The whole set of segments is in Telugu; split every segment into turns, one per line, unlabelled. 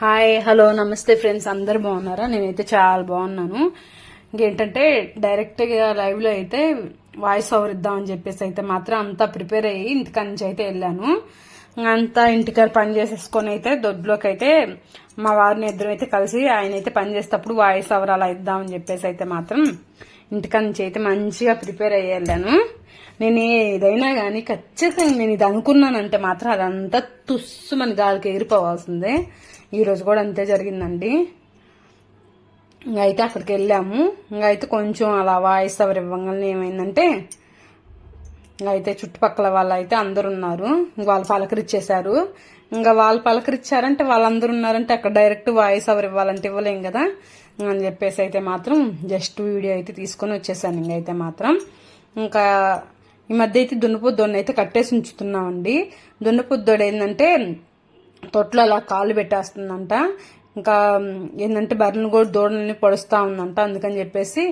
హాయ్ హలో నమస్తే ఫ్రెండ్స్ అందరు బాగున్నారా? నేనైతే చాలా బాగున్నాను. ఇంకేంటంటే డైరెక్ట్గా లైవ్లో అయితే వాయిస్ ఓవర్ ఇద్దామని చెప్పేసి అయితే మాత్రం అంతా ప్రిపేర్ అయ్యి ఇంటికాడ నుంచి అయితే వెళ్ళాను. అంతా ఇంటికాడ పని చేసేసుకొని అయితే దొడ్లోకి అయితే మా వారిని ఇద్దరు అయితే కలిసి ఆయన అయితే పని చేసేటప్పుడు వాయిస్ ఓవర్ అలా ఇద్దామని చెప్పేసి అయితే మాత్రం ఇంటికాడ నుంచి అయితే మంచిగా ప్రిపేర్ అయ్యాను నేను ఏదైనా కానీ ఖచ్చితంగా నేను ఇది అనుకున్నానంటే మాత్రం అదంతా తుస్సు మన గాలికి ఎగిరిపోవాల్సిందే ఈరోజు కూడా అంతే జరిగిందండి. ఇంకా అయితే అక్కడికి వెళ్ళాము. ఇంకా అయితే కొంచెం అలా వాయిస్ ఎవరు ఇవ్వగానే ఏమైందంటే అయితే చుట్టుపక్కల వాళ్ళు అయితే అందరు ఉన్నారు వాళ్ళు పలకరిచ్చేశారు. ఇంకా వాళ్ళు పలకరిచ్చారంటే వాళ్ళందరూ ఉన్నారంటే అక్కడ డైరెక్ట్ వాయిస్ ఎవరు ఇవ్వాలంటే ఇవ్వలేం కదా. అని చెప్పేసి అయితే మాత్రం జస్ట్ వీడియో అయితే తీసుకొని వచ్చేసాను ఇంకైతే మాత్రం. ఇంకా ఈ మధ్య అయితే దున్నపోద్దోడిని అయితే కట్టేసి ఉంచుతున్నామండి. దున్నపోద్దోడు ఏంటంటే తొట్లో అలా కాళ్ళు పెట్టేస్తుందంట. ఇంకా ఏంటంటే బర్రెలను కూడా దూడలని పొడుస్తా ఉందంట. అందుకని చెప్పేసి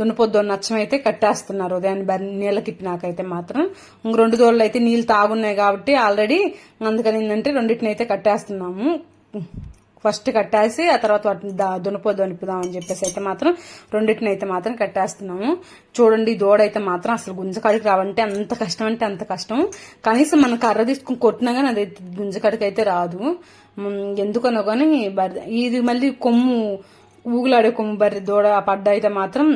దున్నపొద్దు నచ్చం అయితే కట్టేస్తున్నారు. ఉదయాన్ని బర్రె నీళ్ళకి ఇప్పినాకైతే మాత్రం. ఇంక రెండు దూడలు అయితే నీళ్ళు తాగున్నాయి కాబట్టి ఆల్రెడీ అందుకని ఏంటంటే రెండింటిని అయితే కట్టేస్తున్నాము. ఫస్ట్ కట్టేసి ఆ తర్వాత వాటిని దునపోద్దు అనిపిదాం అని చెప్పేసి అయితే మాత్రం రెండింటిని అయితే మాత్రం కట్టేస్తున్నాము. చూడండి దూడ అయితే మాత్రం అసలు గుంజకాడికి రావంటే అంత కష్టం అంటే అంత కష్టం. కనీసం మనం కర్ర తీసుకుని కొట్టినా కానీ అది గుంజకాడికి అయితే రాదు. ఎందుకనో కానీ ఇది మళ్ళీ కొమ్ము ఊగులాడే కొమ్ము బర్రె దూడ పడ్డ అయితే మాత్రం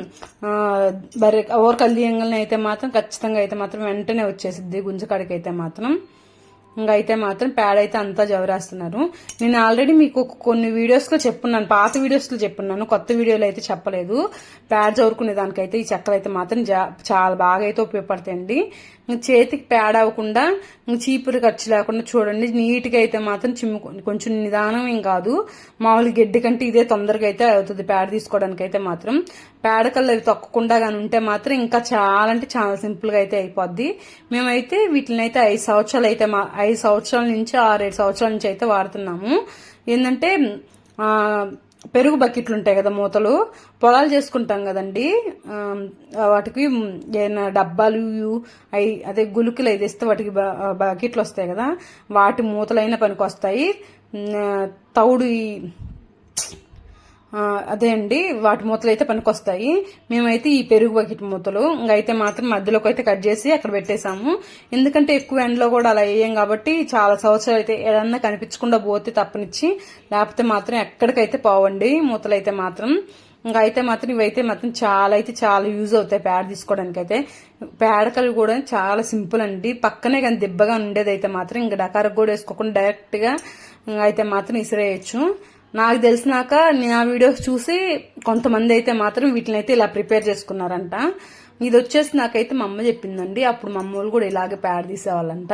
బర్రె ఓరకల్ కలియంగానే అయితే మాత్రం ఖచ్చితంగా అయితే మాత్రం వెంటనే వచ్చేసిద్ది గుంజకాడికి అయితే మాత్రం. ఇంకా అయితే మాత్రం ప్యాడ్ అయితే అంతా జవరేస్తున్నారు. నేను ఆల్రెడీ మీకు కొన్ని వీడియోస్లో చెప్పున్నాను పాత వీడియోస్లో చెప్పున్నాను కొత్త వీడియోలో అయితే చెప్పలేదు. ప్యాడ్ జవరుకునే దానికైతే ఈ చెక్కలు అయితే మాత్రం చాలా బాగా అయితే ఉపయోగపడతాయండి. చేతికి ప్యాడ్ అవ్వకుండా చీపురు ఖర్చు లేకుండా చూడండి నీట్గా అయితే మాత్రం చిమ్ము కొంచెం నిదానం ఏం కాదు. మామూలు గడ్డి కంటే ఇదే తొందరగా అయితే అవుతుంది ప్యాడ్ తీసుకోవడానికి అయితే మాత్రం. ప్యాడ్ కళ్ళు అవి తొక్కకుండా కానీ ఉంటే మాత్రం ఇంకా చాలా అంటే చాలా సింపుల్గా అయితే అయిపోద్ది. మేమైతే వీటిని అయితే ఐదు సంవత్సరాలు అయితే మా ఐదు సంవత్సరాల నుంచి ఆరేడు సంవత్సరాల నుంచి అయితే వాడుతున్నాము. ఏంటంటే పెరుగు బకెట్లు ఉంటాయి కదా మూతలు పొలాలు చేసుకుంటాం కదండి. వాటికి ఏదైనా డబ్బాలు అవి అదే గులుకులు అయితే ఇస్తే వాటికి బకెట్లు వస్తాయి కదా. వాటి మూతలైన పనికి వస్తాయి తౌడు అదే అండి వాటి మూతలు అయితే పనికొస్తాయి. మేమైతే ఈ పెరుగు బకెట్ మూతలు. అయితే మాత్రం మధ్యలోకి అయితే కట్ చేసి అక్కడ పెట్టేశాము. ఎందుకంటే ఎక్కువ ఎండలో కూడా అలా వేయం కాబట్టి చాలా సంవత్సరాలు అయితే ఏదన్నా కనిపించకుండా పోతే తప్పనిచ్చి లేకపోతే మాత్రం ఎక్కడికైతే పోవండి మూతలు అయితే మాత్రం. ఇంకా అయితే మాత్రం ఇవైతే మాత్రం చాలా అయితే చాలా యూజ్ అవుతాయి పేడ తీసుకోవడానికి అయితే. పేడకలు కూడా చాలా సింపుల్ అండి. పక్కనే కానీ దెబ్బగా ఉండేది అయితే మాత్రం ఇంకా డకారకు కూడా వేసుకోకుండా డైరెక్ట్గా అయితే మాత్రం ఇసిరేయచ్చు. నాకు తెలిసినాక నా ఆ వీడియోస్ చూసి కొంతమంది అయితే మాత్రం వీటిని అయితే ఇలా ప్రిపేర్ చేసుకున్నారంట. ఇది వచ్చేసి నాకైతే మా అమ్మ చెప్పిందండి. అప్పుడు మా అమ్మ కూడా ఇలాగే ప్యాడ్ తీసేవాళ్ళంట.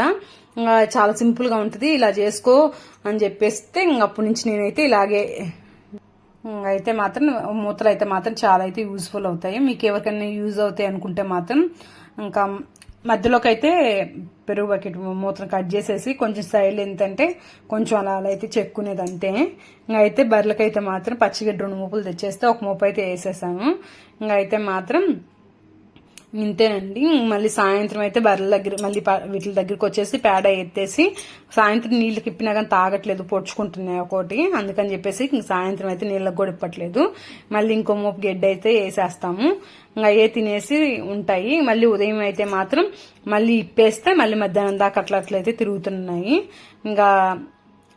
చాలా సింపుల్గా ఉంటుంది ఇలా చేసుకో అని చెప్పేస్తే అప్పటి నుంచి నేనైతే ఇలాగే అయితే మాత్రం మూతలు అయితే మాత్రం చాలా అయితే యూజ్ఫుల్ అవుతాయి. మీకు ఎవరికైనా యూజ్ అవుతాయి అనుకుంటే మాత్రం ఇంకా మధ్యలోకి అయితే పెరుగు బకెట్ మూతను కట్ చేసేసి కొంచెం సైడ్ ఎంతంటే కొంచెం అలా అలా అయితే చెక్కునేది అంతే ఇంకా అయితే బర్రెలకైతే మాత్రం పచ్చిగడ్డ రెండు మూపులు తెచ్చేస్తే ఒక మూపు అయితే వేసేసాము. ఇంకా అయితే మాత్రం ఇంతేనండి. మళ్ళీ సాయంత్రం అయితే బర్రెల దగ్గర మళ్ళీ వీటి దగ్గరికి వచ్చేసి పేడ ఎత్తేసి సాయంత్రం నీళ్ళు తిప్పినా కానీ తాగట్లేదు పొడుచుకుంటున్నాయి ఒకటి అందుకని చెప్పేసి ఇంక సాయంత్రం అయితే నీళ్ళకి కూడా ఇప్పట్లేదు. మళ్ళీ ఇంకో మోపు గెడ్డ అయితే వేసేస్తాము. ఇంకా అయ్యే తినేసి ఉంటాయి. మళ్ళీ ఉదయం అయితే మాత్రం మళ్ళీ ఇప్పేస్తే మళ్ళీ మధ్యాహ్నం దాకా అట్లా అట్లయితే తిరుగుతున్నాయి. ఇంకా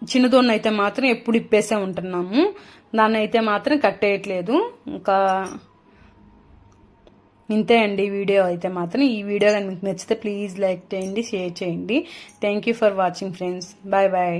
చిన్నదోన్న అయితే మాత్రం ఎప్పుడు ఇప్పేసే ఉంటున్నాము. దాన్ని అయితే మాత్రం కట్టేయట్లేదు. ఇంకా ఇంతే అండి వీడియో అయితే మాత్రం. ఈ వీడియో కానీ మీకు నచ్చితే ప్లీజ్ లైక్ చేయండి షేర్ చేయండి. Thank you for watching friends bye bye